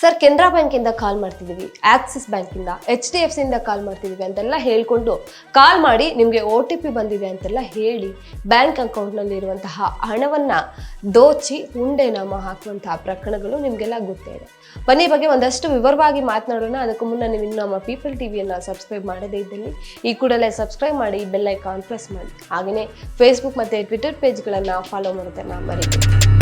Sir Canara ಬ್ಯಾಂಕಿಂದ ಕಾಲ್ ಮಾಡ್ತಿದ್ದೀವಿ Axis ಬ್ಯಾಂಕಿಂದ ಎಚ್ ಡಿ ಎಫ್ ಸಿಯಿಂದ ಕಾಲ್ ಮಾಡ್ತಿದ್ದೀವಿ ಅಂತೆಲ್ಲ ಹೇಳ್ಕೊಂಡು ಕಾಲ್ ಮಾಡಿ ನಿಮಗೆ ಒ ಟಿ ಪಿ ಬಂದಿದೆ ಅಂತೆಲ್ಲ ಹೇಳಿ ಬ್ಯಾಂಕ್ ಅಕೌಂಟ್ನಲ್ಲಿ ಇರುವಂತಹ ಹಣವನ್ನು ದೋಚಿ ಉಂಡೆ ನಾಮ ಹಾಕುವಂತಹ ಪ್ರಕರಣಗಳು ನಿಮಗೆಲ್ಲ ಗೊತ್ತೇ ಇದೆ. ಬನ್ನಿ ಬಗ್ಗೆ ಒಂದಷ್ಟು ವಿವರವಾಗಿ ಮಾತನಾಡೋಣ. ಅದಕ್ಕೂ ಮುನ್ನ ನೀವು ಇನ್ನು ನಮ್ಮ ಪೀಪಲ್ ಟಿವಿಯನ್ನು ಸಬ್ಸ್ಕ್ರೈಬ್ ಮಾಡದೇ ಇದ್ದಲ್ಲಿ ಈ ಕೂಡಲೇ ಸಬ್ಸ್ಕ್ರೈಬ್ ಮಾಡಿ ಬೆಲ್ ಐಕಾನ್ ಪ್ರೆಸ್ ಮಾಡಿ. ಹಾಗೆಯೇ ಫೇಸ್ಬುಕ್ ಮತ್ತು ಟ್ವಿಟರ್ ಪೇಜ್ಗಳನ್ನು ಫಾಲೋ ಮಾಡೋದನ್ನು ಮರಿಬೇಡಿ.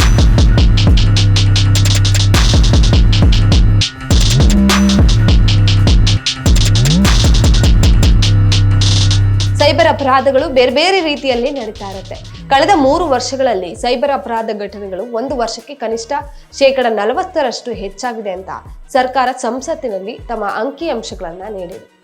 ಅಪರಾಧಗಳು ಬೇರೆ ಬೇರೆ ರೀತಿಯಲ್ಲಿ ನಡೀತಾ ಇರುತ್ತೆ ಕಳೆದ ಮೂರು ವರ್ಷಗಳಲ್ಲಿ ಸೈಬರ್ ಅಪರಾಧ ಘಟನೆಗಳು ಒಂದು ವರ್ಷಕ್ಕೆ ಕನಿಷ್ಠ ಶೇಕಡ ನಲವತ್ತರಷ್ಟು ಹೆಚ್ಚಾಗಿದೆ ಅಂತ ಸರ್ಕಾರ ಸಂಸತ್ತಿನಲ್ಲಿ ತಮ್ಮ ಅಂಕಿಅಂಶಗಳನ್ನ ನೀಡಿದೆ.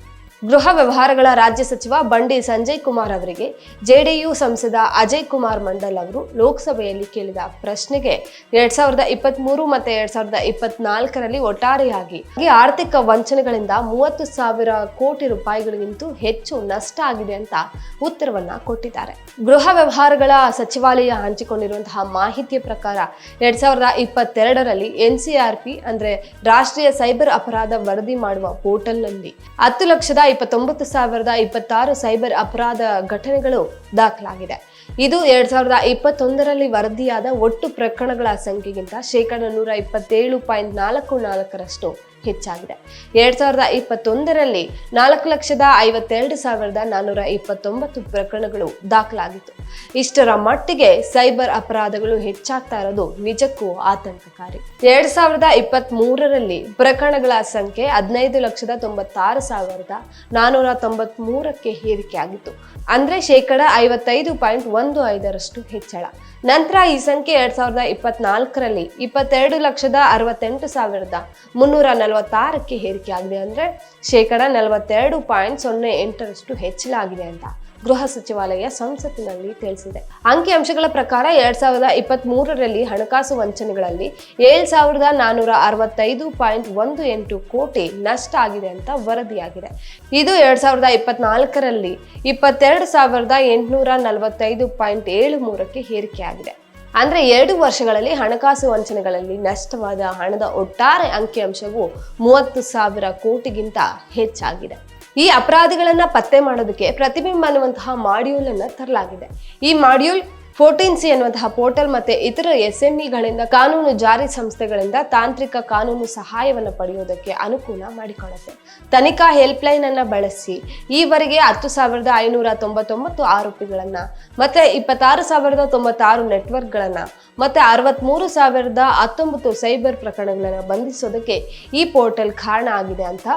ಗೃಹ ವ್ಯವಹಾರಗಳ ರಾಜ್ಯ ಸಚಿವ ಬಂಡಿ ಸಂಜಯ್ ಕುಮಾರ್ ಅವರಿಗೆ ಜೆಡಿಯು ಸಂಸದ ಅಜಯ್ ಕುಮಾರ್ ಮಂಡಲ್ ಅವರು ಲೋಕಸಭೆಯಲ್ಲಿ ಕೇಳಿದ ಪ್ರಶ್ನೆಗೆ ಎರಡ್ ಸಾವಿರದ ಇಪ್ಪತ್ಮೂರು ಮತ್ತೆ ಎರಡ್ ಸಾವಿರದ ಇಪ್ಪತ್ನಾಲ್ಕರಲ್ಲಿ ಒಟ್ಟಾರೆಯಾಗಿ ಆರ್ಥಿಕ ವಂಚನೆಗಳಿಂದ ಮೂವತ್ತು ಸಾವಿರ ಕೋಟಿ ರೂಪಾಯಿಗಳಿಗಿಂತೂ ಹೆಚ್ಚು ನಷ್ಟ ಆಗಿದೆ ಅಂತ ಉತ್ತರವನ್ನ ಕೊಟ್ಟಿದ್ದಾರೆ. ಗೃಹ ವ್ಯವಹಾರಗಳ ಸಚಿವಾಲಯ ಹಂಚಿಕೊಂಡಿರುವಂತಹ ಮಾಹಿತಿಯ ಪ್ರಕಾರ ಎರಡ್ ಸಾವಿರದ ಇಪ್ಪತ್ತೆರಡರಲ್ಲಿ ಎನ್ಸಿಆರ್ಪಿ ಅಂದ್ರೆ ರಾಷ್ಟ್ರೀಯ ಸೈಬರ್ ಅಪರಾಧ ವರದಿ ಮಾಡುವ ಪೋರ್ಟಲ್ನಲ್ಲಿ ಹತ್ತು ಲಕ್ಷದ ಇಪ್ಪತ್ತೊಂಬತ್ತು ಸಾವಿರದ ಇಪ್ಪತ್ತಾರು ಸೈಬರ್ ಅಪರಾಧ ಘಟನೆಗಳು ದಾಖಲಾಗಿದೆ. ಇದು ಎರಡ್ ಸಾವಿರದ ಇಪ್ಪತ್ತೊಂದರಲ್ಲಿ ವರದಿಯಾದ ಒಟ್ಟು ಪ್ರಕರಣಗಳ ಸಂಖ್ಯೆಗಿಂತ ಶೇಕಡ ನೂರ ಇಪ್ಪತ್ತೇಳು ಪಾಯಿಂಟ್ ನಾಲ್ಕು ನಾಲ್ಕರಷ್ಟು. ಹೆಚ್ಚಾಗಿದೆ. ಎರಡ್ ಸಾವಿರದ ಇಪ್ಪತ್ತೊಂದರಲ್ಲಿ ನಾಲ್ಕು ಲಕ್ಷದ ಐವತ್ತೆರಡು ಸಾವಿರದ ನಾನ್ನೂರ ಇಪ್ಪತ್ತೊಂಬತ್ತು ಪ್ರಕರಣಗಳು ದಾಖಲಾಗಿತ್ತು. ಇಷ್ಟರ ಮಟ್ಟಿಗೆ ಸೈಬರ್ ಅಪರಾಧಗಳು ಹೆಚ್ಚಾಗ್ತಾ ಇರೋದು ನಿಜಕ್ಕೂ ಆತಂಕಕಾರಿ. ಎರಡ್ ಸಾವಿರದ ಇಪ್ಪತ್ತ್ ಮೂರರಲ್ಲಿ ಪ್ರಕರಣಗಳ ಸಂಖ್ಯೆ ಹದಿನೈದು ಲಕ್ಷದ ತೊಂಬತ್ತಾರು ಸಾವಿರದ ನಾನ್ನೂರ ತೊಂಬತ್ ಮೂರಕ್ಕೆ ಏರಿಕೆಯಾಗಿತ್ತು. ಅಂದ್ರೆ ಶೇಕಡ ಐವತ್ತೈದು ಪಾಯಿಂಟ್ ಒಂದು ಐದರಷ್ಟು ಹೆಚ್ಚಳ. ನಂತರ ಈ ಸಂಖ್ಯೆ ಎರಡ್ ಸಾವಿರದ ಇಪ್ಪತ್ನಾಲ್ಕರಲ್ಲಿ ಇಪ್ಪತ್ತೆರಡು ಲಕ್ಷದ ಅರವತ್ತೆಂಟು ಸಾವಿರದ ಮುನ್ನೂರ ನಲವತ್ತಾರಕ್ಕೆ ಏರಿಕೆಯಾಗಿದೆ ಅಂದ್ರೆ ಶೇಕಡ ನಲವತ್ತೆರಡು ಪಾಯಿಂಟ್ ಸೊನ್ನೆ ಎಂಟರಷ್ಟು ಹೆಚ್ಚಳ ಆಗಿದೆ ಅಂತ. ಗೃಹ ಸಚಿವಾಲಯ ಸಂಸತ್ತಿನಲ್ಲಿ ತಿಳಿಸಿದೆ. ಅಂಕಿಅಂಶಗಳ ಪ್ರಕಾರ ಎರಡ್ ಸಾವಿರದ ಇಪ್ಪತ್ತ್ ಮೂರರಲ್ಲಿ ಹಣಕಾಸು ವಂಚನೆಗಳಲ್ಲಿ ಏಳು ಸಾವಿರದ ನಾನ್ನೂರ ಅರವತ್ತೈದು ಪಾಯಿಂಟ್ ಒಂದು ಎಂಟು ಕೋಟಿ ನಷ್ಟ ಆಗಿದೆ ಅಂತ ವರದಿಯಾಗಿದೆ. ಇದು ಎರಡ್ ಸಾವಿರದ ಇಪ್ಪತ್ನಾಲ್ಕರಲ್ಲಿ ಇಪ್ಪತ್ತೆರಡು ಸಾವಿರದ ಎಂಟುನೂರ ನಲವತ್ತೈದು ಪಾಯಿಂಟ್ ಏಳು ಮೂರಕ್ಕೆ ಏರಿಕೆಯಾಗಿದೆ. ಅಂದರೆ ಎರಡು ವರ್ಷಗಳಲ್ಲಿ ಹಣಕಾಸು ವಂಚನೆಗಳಲ್ಲಿ ನಷ್ಟವಾದ ಹಣದ ಒಟ್ಟಾರೆ ಅಂಕಿಅಂಶವು ಮೂವತ್ತು ಸಾವಿರ ಕೋಟಿಗಿಂತ ಹೆಚ್ಚಾಗಿದೆ. ಈ ಅಪರಾಧಿಗಳನ್ನ ಪತ್ತೆ ಮಾಡೋದಕ್ಕೆ ಪ್ರತಿಬಿಂಬ ಅನ್ನುವಂತಹ ಮಾಡ್ಯೂಲ್ ತರಲಾಗಿದೆ. ಈ ಮಾಡ್ಯೂಲ್ ಫೋರ್ಟೀನ್ ಸಿ ಅನ್ನುವಂತಹ ಪೋರ್ಟಲ್ ಮತ್ತೆ ಇತರ ಎಸ್ ಎಂ ಇಗಳಿಂದ ಕಾನೂನು ಜಾರಿ ಸಂಸ್ಥೆಗಳಿಂದ ತಾಂತ್ರಿಕ ಕಾನೂನು ಸಹಾಯವನ್ನು ಪಡೆಯುವುದಕ್ಕೆ ಅನುಕೂಲ ಮಾಡಿಕೊಳ್ಳುತ್ತೆ. ತನಿಖಾ ಹೆಲ್ಪ್ ಲೈನ್ ಅನ್ನ ಬಳಸಿ ಈವರೆಗೆ ಹತ್ತು ಸಾವಿರದ ಐನೂರ ತೊಂಬತ್ತೊಂಬತ್ತು ಆರೋಪಿಗಳನ್ನ ಮತ್ತೆ ಇಪ್ಪತ್ತಾರು ಸಾವಿರದ ತೊಂಬತ್ತಾರು ನೆಟ್ವರ್ಕ್ಗಳನ್ನ ಮತ್ತೆ ಅರವತ್ಮೂರು ಸಾವಿರದ ಹತ್ತೊಂಬತ್ತು ಸೈಬರ್ ಪ್ರಕರಣಗಳನ್ನು ಬಂಧಿಸೋದಕ್ಕೆ ಈ ಪೋರ್ಟಲ್ ಕಾರಣ ಆಗಿದೆ ಅಂತ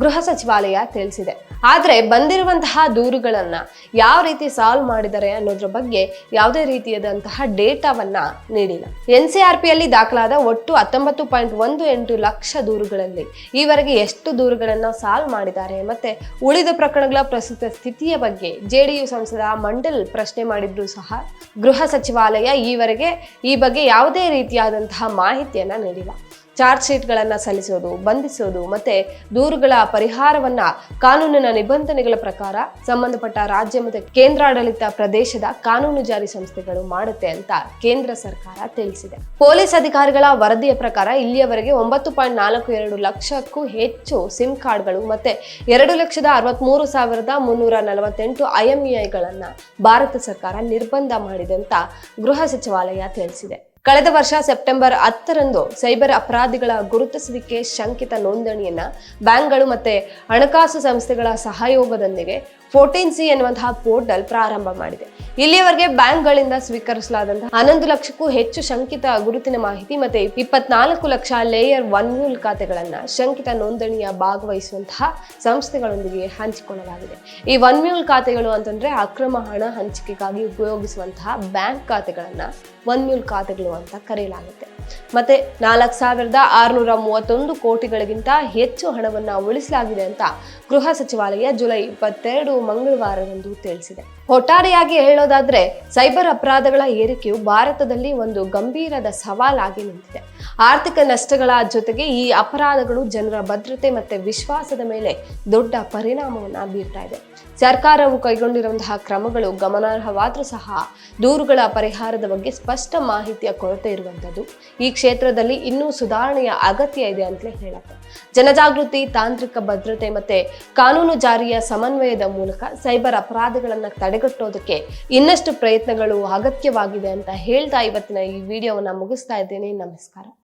ಗೃಹ ಸಚಿವಾಲಯ ತಿಳಿಸಿದೆ. ಆದರೆ ಬಂದಿರುವಂತಹ ದೂರುಗಳನ್ನು ಯಾವ ರೀತಿ ಸಾಲ್ವ್ ಮಾಡಿದ್ದಾರೆ ಅನ್ನೋದ್ರ ಬಗ್ಗೆ ಯಾವುದೇ ರೀತಿಯಾದಂತಹ ಡೇಟಾವನ್ನು ನೀಡಿಲ್ಲ. ಎನ್ ಸಿ ಆರ್ ಪಿಯಲ್ಲಿ ದಾಖಲಾದ ಒಟ್ಟು ಹತ್ತೊಂಬತ್ತು ಪಾಯಿಂಟ್ ಒಂದು ಎಂಟು ಲಕ್ಷ ದೂರುಗಳಲ್ಲಿ ಈವರೆಗೆ ಎಷ್ಟು ದೂರುಗಳನ್ನು ಸಾಲ್ವ್ ಮಾಡಿದ್ದಾರೆ ಮತ್ತೆ ಉಳಿದ ಪ್ರಕರಣಗಳ ಪ್ರಸ್ತುತ ಸ್ಥಿತಿಯ ಬಗ್ಗೆ ಜೆಡಿಯು ಸಂಸದ ಮಂಡಲ್ ಪ್ರಶ್ನೆ ಮಾಡಿದ್ರು ಸಹ ಗೃಹ ಸಚಿವಾಲಯ ಈವರೆಗೆ ಈ ಬಗ್ಗೆ ಯಾವುದೇ ರೀತಿಯಾದಂತಹ ಮಾಹಿತಿಯನ್ನು ನೀಡಿಲ್ಲ. ಚಾರ್ಜ್ ಶೀಟ್ಗಳನ್ನು ಸಲ್ಲಿಸೋದು, ಬಂಧಿಸೋದು, ಮತ್ತೆ ದೂರುಗಳ ಪರಿಹಾರವನ್ನ ಕಾನೂನಿನ ನಿಬಂಧನೆಗಳ ಪ್ರಕಾರ ಸಂಬಂಧಪಟ್ಟ ರಾಜ್ಯ ಮತ್ತು ಕೇಂದ್ರಾಡಳಿತ ಪ್ರದೇಶದ ಕಾನೂನು ಜಾರಿ ಸಂಸ್ಥೆಗಳು ಮಾಡುತ್ತೆ ಅಂತ ಕೇಂದ್ರ ಸರ್ಕಾರ ತಿಳಿಸಿದೆ. ಪೊಲೀಸ್ ಅಧಿಕಾರಿಗಳ ವರದಿಯ ಪ್ರಕಾರ ಇಲ್ಲಿಯವರೆಗೆ ಒಂಬತ್ತು ಪಾಯಿಂಟ್ ನಾಲ್ಕು ಎರಡು ಲಕ್ಷಕ್ಕೂ ಹೆಚ್ಚು ಸಿಮ್ ಕಾರ್ಡ್ಗಳು ಮತ್ತೆ ಎರಡು ಲಕ್ಷದ ಅರವತ್ಮೂರು ಸಾವಿರದ ಮುನ್ನೂರ ನಲವತ್ತೆಂಟು ಐಎಂಇಐಗಳನ್ನ ಭಾರತ ಸರ್ಕಾರ ನಿರ್ಬಂಧ ಮಾಡಿದೆ ಅಂತ ಗೃಹ ಸಚಿವಾಲಯ ತಿಳಿಸಿದೆ. ಕಳೆದ ವರ್ಷ ಸೆಪ್ಟೆಂಬರ್ ಹತ್ತರಂದು ಸೈಬರ್ ಅಪರಾಧಿಗಳ ಗುರುತಿಸುವಿಕೆ ಶಂಕಿತ ನೋಂದಣಿಯನ್ನ ಬ್ಯಾಂಕ್ಗಳು ಮತ್ತೆ ಹಣಕಾಸು ಸಂಸ್ಥೆಗಳ ಸಹಯೋಗದೊಂದಿಗೆ ಫೋರ್ಟೀನ್ ಸಿ ಎನ್ನುವಂತಹ ಪೋರ್ಟಲ್ ಪ್ರಾರಂಭ ಮಾಡಿದೆ. ಇಲ್ಲಿಯವರೆಗೆ ಬ್ಯಾಂಕ್ಗಳಿಂದ ಸ್ವೀಕರಿಸಲಾದಂತಹ ಹನ್ನೊಂದು ಲಕ್ಷಕ್ಕೂ ಹೆಚ್ಚು ಶಂಕಿತ ಗುರುತಿನ ಮಾಹಿತಿ ಮತ್ತೆ ಇಪ್ಪತ್ನಾಲ್ಕು ಲಕ್ಷ ಲೇಯರ್ ಒನ್ ಮೂಲ್ ಖಾತೆಗಳನ್ನ ಶಂಕಿತ ನೋಂದಣಿಯ ಭಾಗವಹಿಸುವಂತಹ ಸಂಸ್ಥೆಗಳೊಂದಿಗೆ ಹಂಚಿಕೊಳ್ಳಲಾಗಿದೆ. ಈ ಒನ್ ಮ್ಯೂಲ್ ಖಾತೆಗಳು ಅಂತಂದ್ರೆ ಅಕ್ರಮ ಹಣ ಹಂಚಿಕೆಗಾಗಿ ಉಪಯೋಗಿಸುವಂತಹ ಬ್ಯಾಂಕ್ ಖಾತೆಗಳನ್ನ ಒನ್ ಮ್ಯೂಲ್ ಖಾತೆಗಳು ಅಂತ ಕರೆಯಲಾಗುತ್ತೆ. ಮತ್ತೆ ನಾಲ್ಕು ಸಾವಿರದ ಆರುನೂರ ಮೂವತ್ತೊಂದು ಕೋಟಿಗಳಿಗಿಂತ ಹೆಚ್ಚು ಹಣವನ್ನ ಉಳಿಸಲಾಗಿದೆ ಅಂತ ಗೃಹ ಸಚಿವಾಲಯ ಜುಲೈ ಇಪ್ಪತ್ತೆರಡು ಮಂಗಳವಾರದಂದು ತಿಳಿಸಿದೆ. ಒಟ್ಟಾರೆಯಾಗಿ ಹೇಳೋದಾದ್ರೆ ಸೈಬರ್ ಅಪರಾಧಗಳ ಏರಿಕೆಯು ಭಾರತದಲ್ಲಿ ಒಂದು ಗಂಭೀರದ ಸವಾಲಾಗಿ ನಿಂತಿದೆ. ಆರ್ಥಿಕ ನಷ್ಟಗಳ ಜೊತೆಗೆ ಈ ಅಪರಾಧಗಳು ಜನರ ಭದ್ರತೆ ಮತ್ತೆ ವಿಶ್ವಾಸದ ಮೇಲೆ ದೊಡ್ಡ ಪರಿಣಾಮವನ್ನ ಬೀರ್ತಾ ಇದೆ. ಸರ್ಕಾರವು ಕೈಗೊಂಡಿರುವಂತಹ ಕ್ರಮಗಳು ಗಮನಾರ್ಹವಾದರೂ ಸಹ ದೂರುಗಳ ಪರಿಹಾರದ ಬಗ್ಗೆ ಸ್ಪಷ್ಟ ಮಾಹಿತಿಯ ಕೊರತೆ ಇರುವಂಥದ್ದು. ಈ ಕ್ಷೇತ್ರದಲ್ಲಿ ಇನ್ನೂ ಸುಧಾರಣೆಯ ಅಗತ್ಯ ಇದೆ ಅಂತಲೇ ಹೇಳುತ್ತೆ ಜನಜಾಗೃತಿ, ತಾಂತ್ರಿಕ ಭದ್ರತೆ ಮತ್ತೆ ಕಾನೂನು ಜಾರಿಯ ಸಮನ್ವಯದ ಮೂಲಕ ಸೈಬರ್ ಅಪರಾಧಗಳನ್ನು ತಡೆಗಟ್ಟೋದಕ್ಕೆ ಇನ್ನಷ್ಟು ಪ್ರಯತ್ನಗಳು ಅಗತ್ಯವಾಗಿದೆ ಅಂತ ಹೇಳ್ತಾ ಇವತ್ತಿನ ಈ ವಿಡಿಯೋವನ್ನು ಮುಗಿಸ್ತಾ ಇದ್ದೇನೆ. ನಮಸ್ಕಾರ.